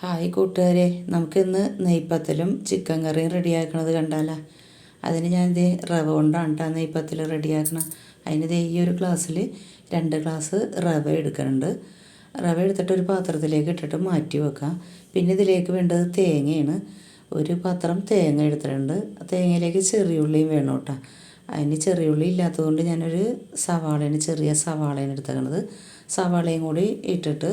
Hi കൂട്ടുകാരെ നമുക്കിന്ന് നെയ്പ്പത്തലും chicken കറിയും റെഡിയാക്കണത് കണ്ടാലോ. അതിന് ഞാൻ ദേ റവ കൊണ്ടാണ് കേട്ടോ നെയ്പ്പത്തൽ റെഡിയാക്കണം. അതിന് ദേ ഈ ഒരു ഗ്ലാസ്സിൽ രണ്ട് ഗ്ലാസ് റവ എടുക്കുന്നുണ്ട് റവ എടുത്തിട്ട് ഒരു പാത്രത്തിലേക്ക് ഇട്ടിട്ട് മാറ്റി വെക്കാം. പിന്നെ ഇതിലേക്ക് വേണ്ടത് തേങ്ങയാണ്. ഒരു പാത്രം തേങ്ങ എടുത്തിട്ടുണ്ട്. തേങ്ങയിലേക്ക് ചെറിയുള്ളിയും വേണം കേട്ടോ അതിന് ചെറിയുള്ളി ഇല്ലാത്തതുകൊണ്ട് ഞാനൊരു സവാളയാണ് ചെറിയ സവാളയാണ് എടുത്തേക്കണത്. സവാളയും കൂടി ഇട്ടിട്ട്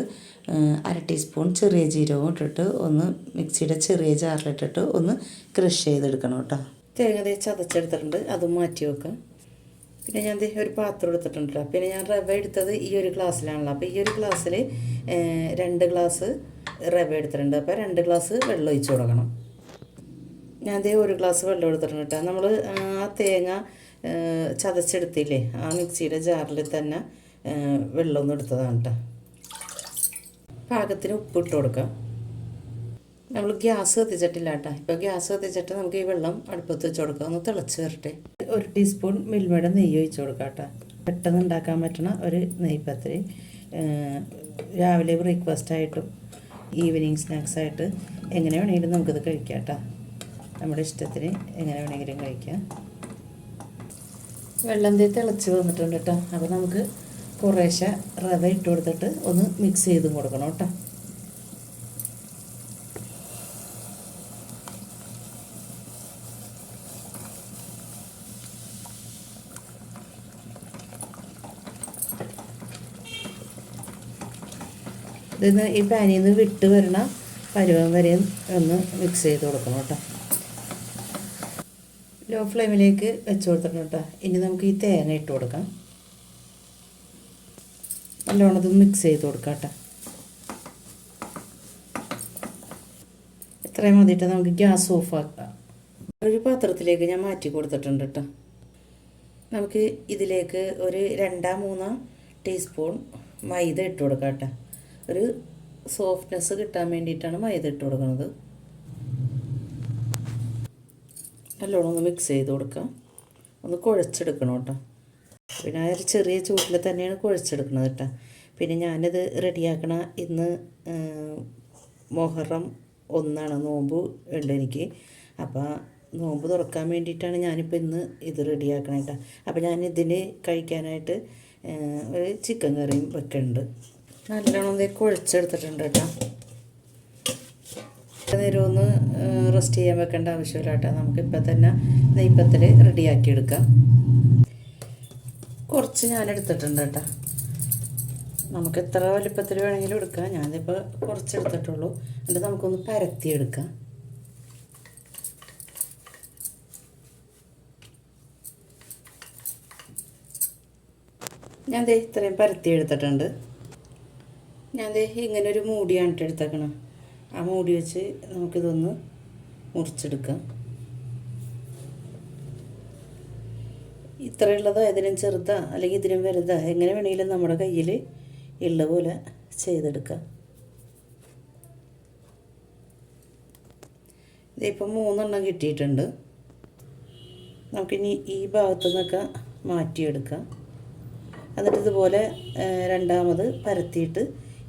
അര ടീസ്പൂൺ ചെറിയ ജീരകവും ഇട്ടിട്ട് ഒന്ന് മിക്സിയുടെ ചെറിയ ജാറിലിട്ടിട്ട് ഒന്ന് ക്രഷ് ചെയ്തെടുക്കണം കേട്ടോ. തേങ്ങ തേ ചതച്ചെടുത്തിട്ടുണ്ട് അതും മാറ്റി വെക്കാം. പിന്നെ ഞാൻ ഒരു പാത്രം എടുത്തിട്ടുണ്ട് പിന്നെ ഞാൻ റവ എടുത്തത് ഈ ഒരു ഗ്ലാസ്സിലാണല്ലോ. അപ്പോൾ ഈ ഒരു ഗ്ലാസ്സിൽ രണ്ട് ഗ്ലാസ് റവ എടുത്തിട്ടുണ്ട്. അപ്പോൾ രണ്ട് ഗ്ലാസ് വെള്ളം ഒഴിച്ചു കൊടുക്കണം. ഞാൻ ദേ ഒരു ഗ്ലാസ് വെള്ളം എടുത്തിട്ടുണ്ട് കേട്ടോ. നമ്മൾ ആ തേങ്ങ ചതച്ചെടുത്തില്ലേ ആ മിക്സിയുടെ ജാറിൽ തന്നെ വെള്ളമൊന്നും എടുത്തതാണ് കേട്ടോ പാകത്തിന് ഉപ്പ് ഇട്ട് കൊടുക്കാം. നമ്മൾ ഗ്യാസ് കത്തിച്ചിട്ടില്ല കേട്ടോ ഇപ്പോൾ ഗ്യാസ് കത്തിച്ചിട്ട് നമുക്ക് ഈ വെള്ളം അടുപ്പത്ത് വെച്ച് കൊടുക്കാം. ഒന്ന് തിളച്ച് വരട്ടെ. ഒരു ടീസ്പൂൺ മിൽമയുടെ നെയ്യ് ഒഴിച്ച് കൊടുക്കാം കേട്ടോ പെട്ടെന്ന് ഉണ്ടാക്കാൻ പറ്റണ ഒരു നെയ്പ്പത്തിരി രാവിലെ ബ്രേക്ക്ഫാസ്റ്റ് ആയിട്ടും ഈവനിങ് സ്നാക്സായിട്ട് എങ്ങനെ വേണമെങ്കിലും നമുക്കിത് കഴിക്കാം കേട്ടോ നമ്മുടെ ഇഷ്ടത്തിന് എങ്ങനെ വേണമെങ്കിലും കഴിക്കാം. വെള്ളം തീ തിളച്ച് വന്നിട്ടുണ്ട് കേട്ടോ അപ്പോൾ നമുക്ക് കുറേശ്ശെ റവ ഇട്ട് കൊടുത്തിട്ട് ഒന്ന് മിക്സ് ചെയ്ത് കൊടുക്കണം കേട്ടോ. ഇതിന്ന് ഈ പാനിൽ നിന്ന് വിട്ട് വരണ പരുവം വരെ ഒന്ന് മിക്സ് ചെയ്ത് കൊടുക്കണം കേട്ടോ. ലോ ഫ്ലെയിമിലേക്ക് വെച്ച് കൊടുത്തിട്ടുണ്ട് കേട്ടോ. ഇനി നമുക്ക് ഈ തേങ്ങ ഇട്ട് കൊടുക്കാം. നല്ലോണം ഇത് മിക്സ് ചെയ്ത് കൊടുക്കാം കേട്ടോ ഇത്രയും മതിയിട്ട് നമുക്ക് ഗ്യാസ് ഓഫ് ആക്കാം. ഒരു പാത്രത്തിലേക്ക് ഞാൻ മാറ്റി കൊടുത്തിട്ടുണ്ട് കേട്ടോ. നമുക്ക് ഇതിലേക്ക് ഒരു രണ്ടാ മൂന്നോ ടീസ്പൂൺ മൈദ ഇട്ട് കൊടുക്കാം കേട്ടോ. ഒരു സോഫ്റ്റ്നെസ് കിട്ടാൻ വേണ്ടിയിട്ടാണ് മൈദ ഇട്ട് കൊടുക്കുന്നത്. നല്ലോണം ഒന്ന് മിക്സ് ചെയ്ത് കൊടുക്കാം. ഒന്ന് കുഴച്ചെടുക്കണം കേട്ടോ. പിന്നെ ആ ചെറിയ ചൂട്ടിൽ തന്നെയാണ് കുഴച്ചെടുക്കുന്നത് കേട്ടോ. പിന്നെ ഞാനിത് റെഡിയാക്കണ ഇന്ന് മൊഹറം ഒന്നാണ് നോമ്പ് ഉണ്ട് എനിക്ക്. അപ്പോൾ നോമ്പ് തുറക്കാൻ വേണ്ടിയിട്ടാണ് ഞാനിപ്പോൾ ഇന്ന് ഇത് റെഡിയാക്കണേ കേട്ടോ. അപ്പോൾ ഞാൻ ഇതിന് കഴിക്കാനായിട്ട് ഒരു ചിക്കൻ കറിയും വെക്കുന്നുണ്ട് നല്ലോണം കുഴച്ചെടുത്തിട്ടുണ്ട് കേട്ടോ. നേരം ഒന്ന് റെസ്റ്റ് ചെയ്യാൻ വെക്കേണ്ട ആവശ്യമില്ല കേട്ടോ. നമുക്കിപ്പോൾ തന്നെ നെയ്പ്പത്തിൽ റെഡിയാക്കി എടുക്കാം കുറച്ച് ഞാൻ എടുത്തിട്ടുണ്ട് കേട്ടോ. നമുക്ക് എത്ര വലിപ്പത്തിൽ വേണമെങ്കിലും എടുക്കാം. ഞാനിപ്പോൾ കുറച്ച് എടുത്തിട്ടുള്ളൂ എന്നിട്ട് നമുക്കൊന്ന് പരത്തിയെടുക്കാം. ഞാൻ ദേ ഇത്രയും പരത്തി എടുത്തിട്ടുണ്ട് ഞാൻ ദേ ഇങ്ങനെ ഒരു മൂടിയാണ് എടുത്തേക്കണം. ആ മൂടി വെച്ച് നമുക്കിതൊന്ന് മുറിച്ചെടുക്കാം. ഇത്രയുള്ളതോ ഇതിനും ചെറുതാ അല്ലെങ്കിൽ ഇതിനും വലുതാ എങ്ങനെ വേണമെങ്കിലും നമ്മുടെ കയ്യിൽ ഉള്ള പോലെ ചെയ്തെടുക്കാം. ഇതിപ്പോൾ മൂന്നെണ്ണം കിട്ടിയിട്ടുണ്ട്. നമുക്കിനി ഈ ഭാഗത്തു നിന്നൊക്കെ മാറ്റിയെടുക്കാം. എന്നിട്ട് ഇതുപോലെ രണ്ടാമത് പരത്തിയിട്ട്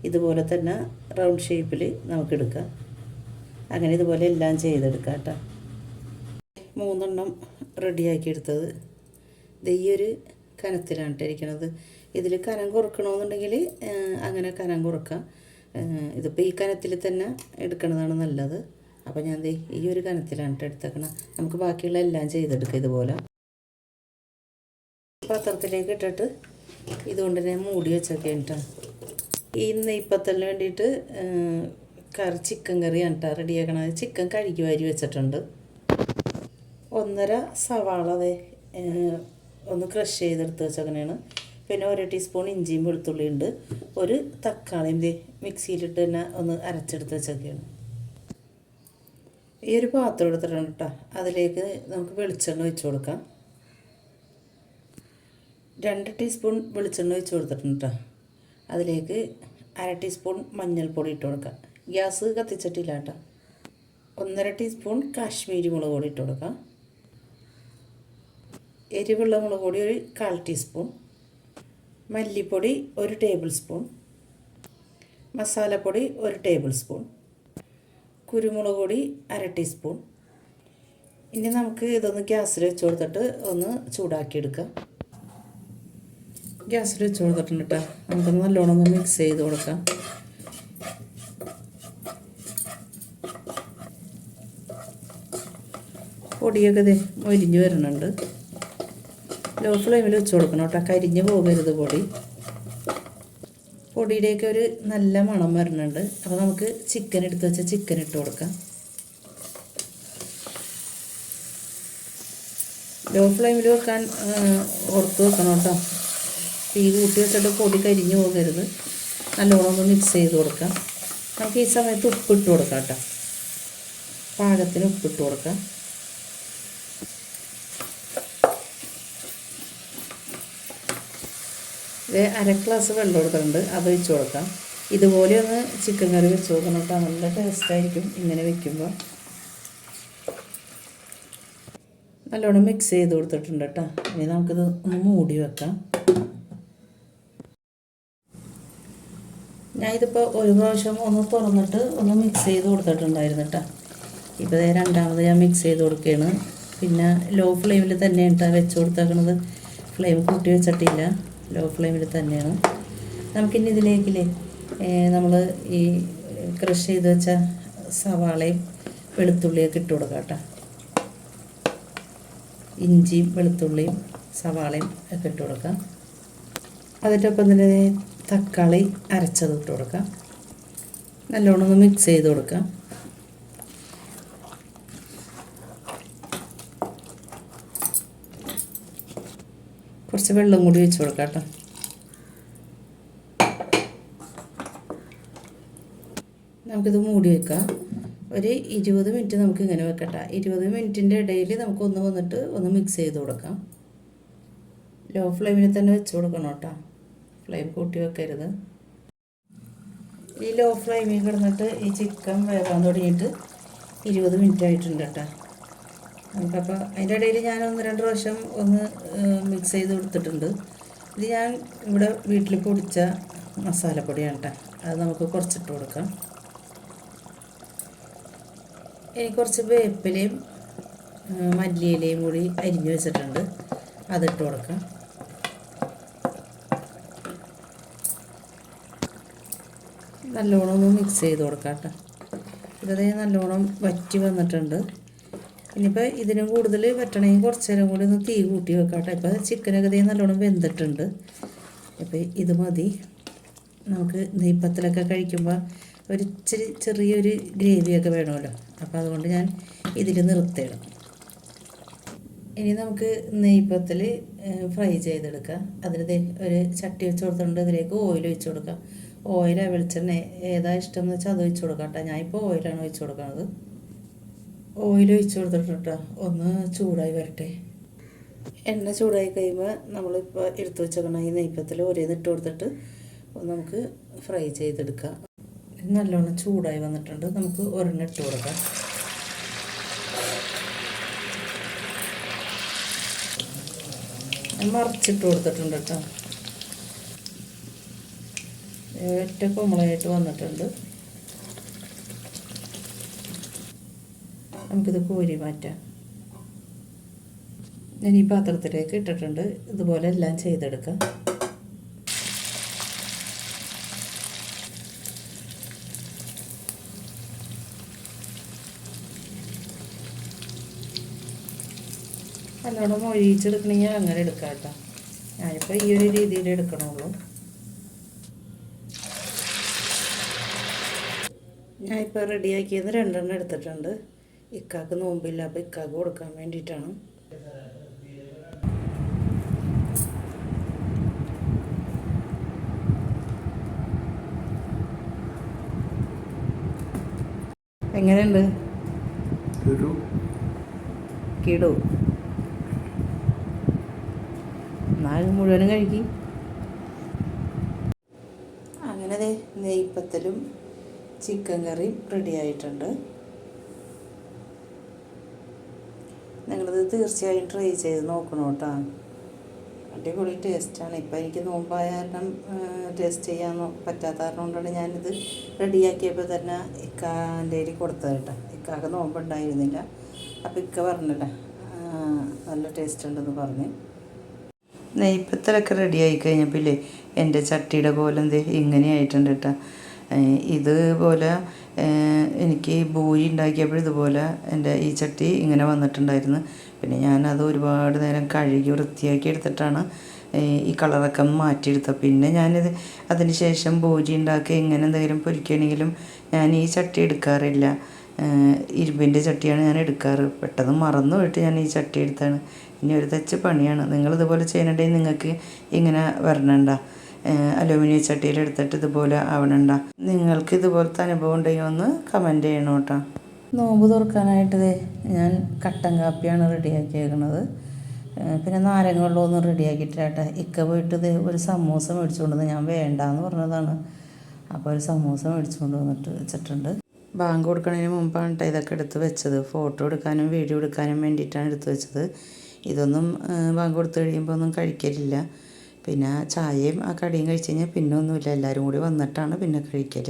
ഇതുപോലെ തന്നെ റൗണ്ട് ഷേപ്പിൽ നമുക്കെടുക്കാം. അങ്ങനെ ഇതുപോലെ എല്ലാം ചെയ്തെടുക്കാം കേട്ടോ. മൂന്നെണ്ണം റെഡിയാക്കി എടുത്തത്. ഈ ഒരു കനത്തിലാണ് ഇട്ടിരിക്കണത് ഇതിൽ കനം കുറക്കണമെന്നുണ്ടെങ്കിൽ അങ്ങനെ കനം കുറക്കാം. ഇതിപ്പോൾ ഈ കനത്തിൽ തന്നെ എടുക്കുന്നതാണ് നല്ലത്. അപ്പോൾ ഞാൻ ഈ ഒരു കനത്തിലാണ് എടുത്തേക്കണം. നമുക്ക് ബാക്കിയുള്ള എല്ലാം ചെയ്തെടുക്കാം ഇതുപോലെ. പാത്രത്തിലേക്ക് ഇട്ടിട്ട് ഇതുകൊണ്ട് ഞാൻ മൂടി വെച്ചൊക്കെ ഈ നെയ്പ്പത്തലിന് വേണ്ടിയിട്ട് കറി ചിക്കൻ കറിയാണ് കേട്ടോ റെഡിയാക്കണത്. ചിക്കൻ കഴുകി വാരി വെച്ചിട്ടുണ്ട്. ഒന്നര സവാള അതെ ഒന്ന് ക്രഷ് ചെയ്തെടുത്ത് വെച്ചങ്ങനെയാണ് പിന്നെ ഒരു ടീസ്പൂൺ ഇഞ്ചിയും വെളുത്തുള്ളി ഉണ്ട് ഒരു തക്കാളിയും മിക്സിയിലിട്ട് തന്നെ ഒന്ന് അരച്ചെടുത്ത് വെച്ചൊക്കെയാണ്. ഈ ഒരു പാത്രം എടുത്തിട്ടുണ്ട് കേട്ടോ. അതിലേക്ക് നമുക്ക് വെളിച്ചെണ്ണ ഒഴിച്ച് കൊടുക്കാം. രണ്ട് ടീസ്പൂൺ വെളിച്ചെണ്ണ ഒഴിച്ച് കൊടുത്തിട്ടുണ്ട് കേട്ടോ. അതിലേക്ക് അര ടീസ്പൂൺ മഞ്ഞൾപ്പൊടി ഇട്ട് കൊടുക്കാം. ഗ്യാസ് കത്തിച്ചിട്ടില്ല കേട്ടോ. ഒന്നര ടീസ്പൂൺ കാശ്മീരി മുളക് പൊടി ഇട്ട് കൊടുക്കാം. എരിവുള്ള മുളക് പൊടി ഒരു കാൽ ടീസ്പൂൺ. മല്ലിപ്പൊടി ഒരു ടേബിൾ സ്പൂൺ. മസാലപ്പൊടി ഒരു ടേബിൾ സ്പൂൺ. കുരുമുളക് പൊടി അര ടീസ്പൂൺ. ഇനി നമുക്ക് ഇതൊന്ന് ഗ്യാസിൽ വെച്ച് കൊടുത്തിട്ട് ഒന്ന് ചൂടാക്കിയെടുക്കാം. ഗ്യാസിൽ വെച്ച് കൊടുത്തിട്ടുണ്ട് കേട്ടോ. നമുക്കൊന്ന് നല്ലോണം ഒന്ന് മിക്സ് ചെയ്ത് കൊടുക്കാം. പൊടിയൊക്കെ ഇതേ മൊരിഞ്ഞ് വരുന്നുണ്ട്. ലോ ഫ്ലെയിമിൽ വെച്ച് കൊടുക്കണം കേട്ടോ. കരിഞ്ഞ് പോകരുത് പൊടി. പൊടിയുടെയൊക്കെ ഒരു നല്ല മണം വരുന്നുണ്ട് അപ്പോൾ നമുക്ക് ചിക്കൻ എടുത്ത് വെച്ച ചിക്കൻ ഇട്ട് കൊടുക്കാം. ലോ ഫ്ലെയിമിൽ വെക്കാൻ ഓർത്ത് വെക്കണം കേട്ടോ. തീ കൂട്ടി വെച്ചിട്ട് പൊടി കരിഞ്ഞ് പോകരുത്. നല്ലോണം ഒന്ന് മിക്സ് ചെയ്ത് കൊടുക്കാം. നമുക്ക് ഈ സമയത്ത് ഉപ്പിട്ട് കൊടുക്കാം കേട്ടോ. പാകത്തിന് ഉപ്പിട്ട് കൊടുക്കാം. ഇത് അര ഗ്ലാസ് വെള്ളം എടുത്തിട്ടുണ്ട്. അത് വെച്ച് കൊടുക്കാം. ഇതുപോലെ ഒന്ന് ചിക്കൻ കറി വെച്ച് നോക്കണം കേട്ടോ നല്ല ടേസ്റ്റായിരിക്കും ഇങ്ങനെ വെക്കുമ്പോൾ നല്ലോണം മിക്സ് ചെയ്ത് കൊടുത്തിട്ടുണ്ട് കേട്ടോ ഇനി നമുക്കിത് ഒന്ന് മൂടി വെക്കാം. ഞാൻ ഇതിപ്പോൾ ഒരു പ്രാവശ്യം ഒന്ന് തുറന്നിട്ട് ഒന്ന് മിക്സ് ചെയ്ത് കൊടുത്തിട്ടുണ്ടായിരുന്നു കേട്ടോ ഇപ്പോൾ രണ്ടാമത് ഞാൻ മിക്സ് ചെയ്ത് കൊടുക്കുകയാണ്. പിന്നെ ലോ ഫ്ലെയിമിൽ തന്നെയാണ് കേട്ടോ വെച്ച് കൊടുത്തേക്കണത്. ഫ്ലെയിം കൂട്ടി വെച്ചിട്ടില്ല. ലോ ഫ്ലെയിമിൽ തന്നെയാണ്. നമുക്കിനി ഇതിലേക്കില്ലേ നമ്മൾ ഈ ക്രഷ് ചെയ്ത് വെച്ച സവാളയും വെളുത്തുള്ളിയൊക്കെ ഇട്ട് കൊടുക്കാം കേട്ടോ. ഇഞ്ചിയും വെളുത്തുള്ളിയും സവാളയും ഒക്കെ ഇട്ട് കൊടുക്കാം. അതിന്റെ തന്നെ തക്കാളി അരച്ചത് ഇട്ട് കൊടുക്കാം. നല്ലോണം ഒന്ന് മിക്സ് ചെയ്ത് കൊടുക്കാം. കുറച്ച് വെള്ളം കൂടി വെച്ച് കൊടുക്കാം നമുക്കിത് മൂടി വെക്കാം. ഒരു ഇരുപത് മിനിറ്റ് നമുക്ക് ഇങ്ങനെ വെക്കട്ടെ. ഇരുപത് മിനിറ്റിന്റെ ഇടയിൽ നമുക്ക് ഒന്ന് വന്നിട്ട് ഒന്ന് മിക്സ് ചെയ്ത് കൊടുക്കാം. ലോ ഫ്ലെയിമിൽ തന്നെ വെച്ച് കൊടുക്കണം കേട്ടോ. ഫ്ലെയിം കൂട്ടി വെക്കരുത്. ഈ ലോ ഫ്ലെയിമിൽ കിടന്നിട്ട് ഈ ചിക്കൻ വേകാൻ തുടങ്ങിയിട്ട് ഇരുപത് മിനിറ്റ് ആയിട്ടുണ്ട് കേട്ടോ. നമുക്കപ്പോൾ അതിന്റെ ഇടയിൽ ഞാൻ ഒന്ന് രണ്ട് പ്രാവശ്യം ഒന്ന് മിക്സ് ചെയ്ത് കൊടുത്തിട്ടുണ്ട്. ഇത് ഞാൻ ഇവിടെ വീട്ടിൽ പൊടിച്ച മസാലപ്പൊടിയാണ് കേട്ടോ അത് നമുക്ക് കുറച്ചിട്ട് കൊടുക്കാം. ഇനി കുറച്ച് വേപ്പിലയും മല്ലിയിലയും കൂടി അരിഞ്ഞു വെച്ചിട്ടുണ്ട്. അതിട്ട് കൊടുക്കാം. നല്ലോണം ഒന്ന് മിക്സ് ചെയ്ത് കൊടുക്കാം കേട്ടോ ഇതേ നല്ലോണം വറ്റി വന്നിട്ടുണ്ട്. ഇനിയിപ്പോൾ ഇതിനും കൂടുതൽ വെട്ടണമെങ്കിൽ കുറച്ച് നേരം കൂടി ഒന്ന് തീ കൂട്ടി വെക്കാം കേട്ടോ ഇപ്പോൾ ചിക്കനൊക്കെ ഇതേ നല്ലോണം വെന്തിട്ടുണ്ട്. അപ്പോൾ ഇത് മതി. നമുക്ക് നെയ്പ്പത്തിലൊക്കെ കഴിക്കുമ്പോൾ ഒരു ഇച്ചിരി ചെറിയൊരു ഗ്രേവിയൊക്കെ വേണമല്ലോ. അപ്പോൾ അതുകൊണ്ട് ഞാൻ ഇതിൽ നിർത്തിയിടും. ഇനി നമുക്ക് നെയ്പ്പത്തിൽ ഫ്രൈ ചെയ്തെടുക്കാം. അതിന് ഒരു ചട്ടി വെച്ച് കൊടുത്തിട്ടുണ്ട്. അതിലേക്ക് ഓയിൽ ഒഴിച്ച് കൊടുക്കാം. ഓയിലോ വെളിച്ചെണ്ണ ഏതാ ഇഷ്ടം എന്ന് വെച്ചാൽ അത് ഒഴിച്ച് കൊടുക്കാം കേട്ടോ. ഞാനിപ്പോൾ ഓയിലാണ് ഒഴിച്ച് കൊടുക്കുന്നത്. ഓയിൽ ഒഴിച്ച് കൊടുത്തിട്ടുണ്ട് കേട്ടോ. ഒന്ന് ചൂടായി വരട്ടെ. എണ്ണ ചൂടായി കഴിയുമ്പോൾ നമ്മളിപ്പോൾ എടുത്തു വെച്ചേക്കണ ഈ നെയ്പ്പത്തിൽ ഒരേന്ന് ഇട്ട് കൊടുത്തിട്ട് നമുക്ക് ഫ്രൈ ചെയ്തെടുക്കാം. ഇത് നല്ലോണം ചൂടായി വന്നിട്ടുണ്ട്. നമുക്ക് ഒരെണ്ണം ഇട്ട് കൊടുക്കാം. മറിച്ചിട്ട് കൊടുത്തിട്ടുണ്ട് കേട്ടോ. ഒറ്റ കുമ്പളായിട്ട് വന്നിട്ടുണ്ട്. നമുക്കിത് കോരി മാറ്റാം. ഞാൻ ഈ പാത്രത്തിലേക്ക് ഇട്ടിട്ടുണ്ട്. ഇതുപോലെ എല്ലാം ചെയ്തെടുക്കാം. നല്ലോണം ഒഴിച്ചെടുക്കണമെങ്കിൽ അങ്ങനെ എടുക്കാം കേട്ടോ. ഞാനിപ്പോൾ ഈ ഒരു രീതിയിൽ എടുക്കണുള്ളൂ. ഞാനിപ്പോൾ റെഡിയാക്കിയത് രണ്ടെണ്ണം എടുത്തിട്ടുണ്ട്. ഇക്കാക്ക് നോമ്പില്ല അപ്പോൾ ഇക്കാക്ക് കൊടുക്കാൻ വേണ്ടിയിട്ടാണ്. എങ്ങനെയുണ്ട്? ഒരു കിടു. എന്നാൽ മുഴുവനും കഴിക്കി. അങ്ങനെ ദേ നെയ്പ്പത്തലും ചിക്കൻ കറിയും റെഡി ആയിട്ടുണ്ട്. നിങ്ങളിത് തീർച്ചയായും ട്രൈ ചെയ്ത് നോക്കണം കേട്ടോ. അടിപൊളി ടേസ്റ്റാണ് ഇപ്പം എനിക്ക് നോമ്പായ കാരണം ടേസ്റ്റ് ചെയ്യാൻ പറ്റാത്ത കാരണം കൊണ്ടാണ് ഞാനിത് റെഡിയാക്കിയപ്പോൾ തന്നെ ഇക്കാന്റെ കയ്യിൽ കൊടുത്തത് കേട്ടോ. ഇക്കാക്ക് നോമ്പുണ്ടായിരുന്നില്ല. അപ്പം ഇക്ക പറഞ്ഞില്ല നല്ല ടേസ്റ്റ് ഉണ്ടെന്ന് പറഞ്ഞ്. നെയ്പ്പത്തലൊക്കെ റെഡിയായി കഴിഞ്ഞപ്പോൾ ഇല്ലേ എന്റെ ചട്ടിയുടെ പോലെ എന്ത് ഇങ്ങനെ ആയിട്ടുണ്ട് കേട്ടോ. ഇതുപോലെ എനിക്ക് ബൂരി ഉണ്ടാക്കിയപ്പോൾ ഇതുപോലെ എന്റെ ഈ ചട്ടി ഇങ്ങനെ വന്നിട്ടുണ്ടായിരുന്നു. പിന്നെ ഞാനത് ഒരുപാട് നേരം കഴുകി വൃത്തിയാക്കി എടുത്തിട്ടാണ് ഈ കളറൊക്കെ മാറ്റിയെടുത്തത്. പിന്നെ ഞാനിത് അതിന് ശേഷം ബൂരി ഉണ്ടാക്കി ഇങ്ങനെ എന്തെങ്കിലും പൊരിക്കുകയാണെങ്കിലും ഞാൻ ഈ ചട്ടി എടുക്കാറില്ല. ഇരുമ്പിന്റെ ചട്ടിയാണ് ഞാൻ എടുക്കാറ്. പെട്ടെന്ന് മറന്നു പോയിട്ട് ഞാൻ ഈ ചട്ടി എടുത്താണ്. ഇനി ഒരു തെച്ച് പണിയാണ്. നിങ്ങളിതുപോലെ ചെയ്യണമെങ്കിൽ നിങ്ങൾക്ക് ഇങ്ങനെ വരണണ്ട അലൂമിനിയം ചട്ടിയിൽ എടുത്തിട്ട് ഇതുപോലെ ആവണണ്ട. നിങ്ങൾക്ക് ഇതുപോലത്തെ അനുഭവം ഉണ്ടെങ്കിൽ ഒന്ന് കമന്റ് ചെയ്യണം കേട്ടോ. നോമ്പ് തുറക്കാനായിട്ട് ഞാൻ കട്ടൻ കാപ്പിയാണ് റെഡിയാക്കിയേക്കണത്. ഏഹ് പിന്നെ നാരങ്ങ വെള്ളമൊന്നും റെഡിയാക്കിയിട്ടില്ലാട്ടെ ഇക്ക പോയിട്ട് ഇത് ഒരു സമൂസ മേടിച്ചുകൊണ്ട് ഞാൻ വേണ്ടാന്ന് പറഞ്ഞതാണ്. അപ്പോൾ ഒരു സമൂസ മേടിച്ചുകൊണ്ട് വന്നിട്ട് വെച്ചിട്ടുണ്ട്. ബാങ്ക് കൊടുക്കണതിന് മുമ്പാണ് കേട്ടോ ഇതൊക്കെ എടുത്ത് വെച്ചത്. ഫോട്ടോ എടുക്കാനും വീഡിയോ എടുക്കാനും വേണ്ടിയിട്ടാണ് എടുത്ത് വെച്ചത്. ഇതൊന്നും ബാങ്ക് കൊടുത്ത് കഴിയുമ്പോൾ ഒന്നും കഴിക്കലില്ല. പിന്നെ ചായയും ആ കടിയും കഴിച്ച് കഴിഞ്ഞാൽ പിന്നെ ഒന്നുമില്ല. എല്ലാവരും കൂടി വന്നിട്ടാണ് പിന്നെ കഴിക്കൽ